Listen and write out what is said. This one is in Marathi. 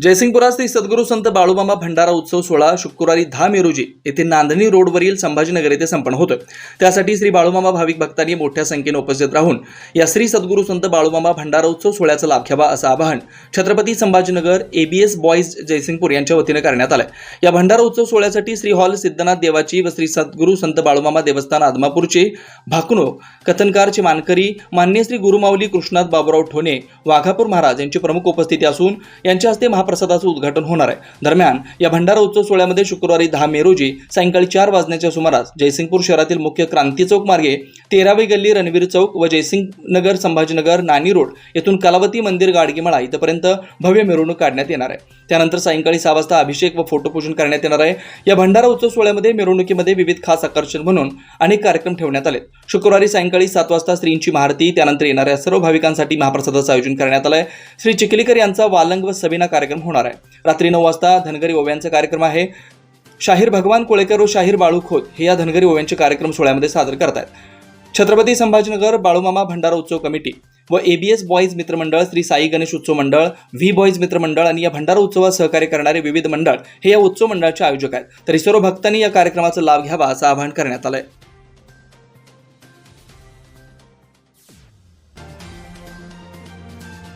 जयसिंगपुरात श्री सद्गुरू संत बाळूमामा भंडारा उत्सव सोहळा शुक्रवारी दहा मे रोजी येथे नांदणी रोडवरील संभाजीनगर येथे संपन्न होतं. त्यासाठी श्री बाळूमामा भाविक भक्तांनी मोठ्या संख्येने उपस्थित राहून या श्री सद्गुरू संत बाळूमामा भंडारा उत्सव सोहळ्याचा लाभ घ्यावा असं आवाहन Chhatrapati Sambhajinagar A B S boys Jaysingpur यांच्या वतीनं करण्यात आलं. या भंडारा उत्सव सोहळ्यासाठी श्री हॉल सिद्धनाथ देवाची व श्री सद्गुरू संत बाळूमामा देवस्थान आदमापूरचे भाकणो कथनकारचे मानकरी मान्य श्री गुरुमाऊली कृष्णात बाबुराव ठोणे वाघापूर महाराज यांची प्रमुख उपस्थिती असून यांच्या हस्ते महाप्रसादाचं उद्घाटन होणार आहे. दरम्यान या भंडारा उत्सव सोहळ्यामध्ये शुक्रवारी दहा मे रोजी सायंकाळी चार वाजण्याच्या सुमारास जयसिंगपूर शहरातील मुख्य क्रांती चौक मार्गे तेरावी गल्ली रणवीर चौक व जयसिंग नगर संभाजीनगर नानी रोड येथून कलावती मंदिर गाडगीमळा इथपर्यंत भव्य मिरवणूक काढण्यात येणार आहे. त्यानंतर सायंकाळी सहा वाजता अभिषेक व फोटोपूजन करण्यात येणार आहे. या भंडारा उत्सव सोहळ्यामध्ये मिरवणुकीमध्ये विविध खास आकर्षण म्हणून अनेक कार्यक्रम ठेवण्यात आले शुक्रवारी सायंकाळी सात वाजता स्त्रींची महारती त्यानंतर येणाऱ्या सर्व भाविकांसाठी महाप्रसादाचं आयोजन करण्यात आलं आहे श्री चिखलीकर यांचा वालंग व सबिना कार्यक्रम होणार आहे. रात्री नऊ वाजता धनगरी ओव्यांचा कार्यक्रम आहे. शाहीर भगवान कोळेकर व शाहीर बाळू खोत हे या धनगरी ओव्यांचे कार्यक्रम सोहळ्यामध्ये सादर करतायत. छत्रपती संभाजीनगर बाळूमामा भंडारा उत्सव कमिटी व एबीएस बॉईज मित्रमंडळ श्री साई गणेश उत्सव मंडळ व्ही बॉईज मित्रमंडळ आणि या भंडारा उत्सवात सहकार्य करणारे विविध मंडळ हे या उत्सव मंडळाचे आयोजक आहेत. तरी सर्व भक्तांनी या कार्यक्रमाचा लाभ घ्यावा असं आवाहन करण्यात आलं आहे